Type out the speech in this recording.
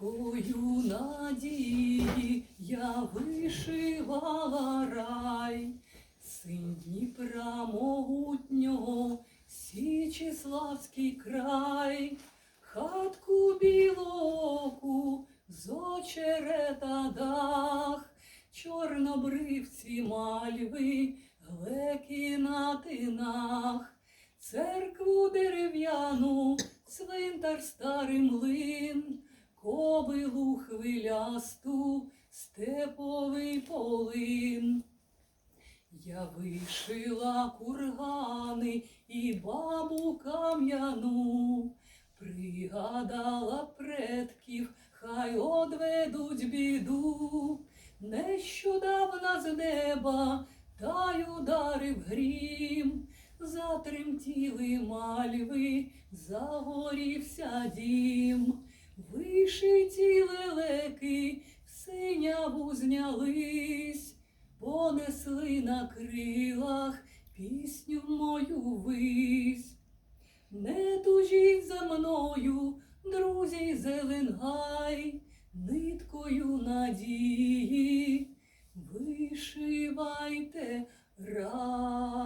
Ниткою надії я вишивала рай, син Дніпра могутнього, Січеславський край, хатку білоку, з очерета дах, чорнобривці мальви, глеки на тинах, церкву дерев'яну, цвинтар старий млин, кобилу хвилясту, степовий полин. Я вишила кургани і бабу кам'яну, пригадала предків, хай одведуть біду. Нещодавно з неба та й ударив грім, затремтіли мальви, загорівся дім, синяву знялись, понесли на крилах пісню мою вись. Не тужіть за мною, друзі, зеленгай, ниткою надії, вишивайте рай.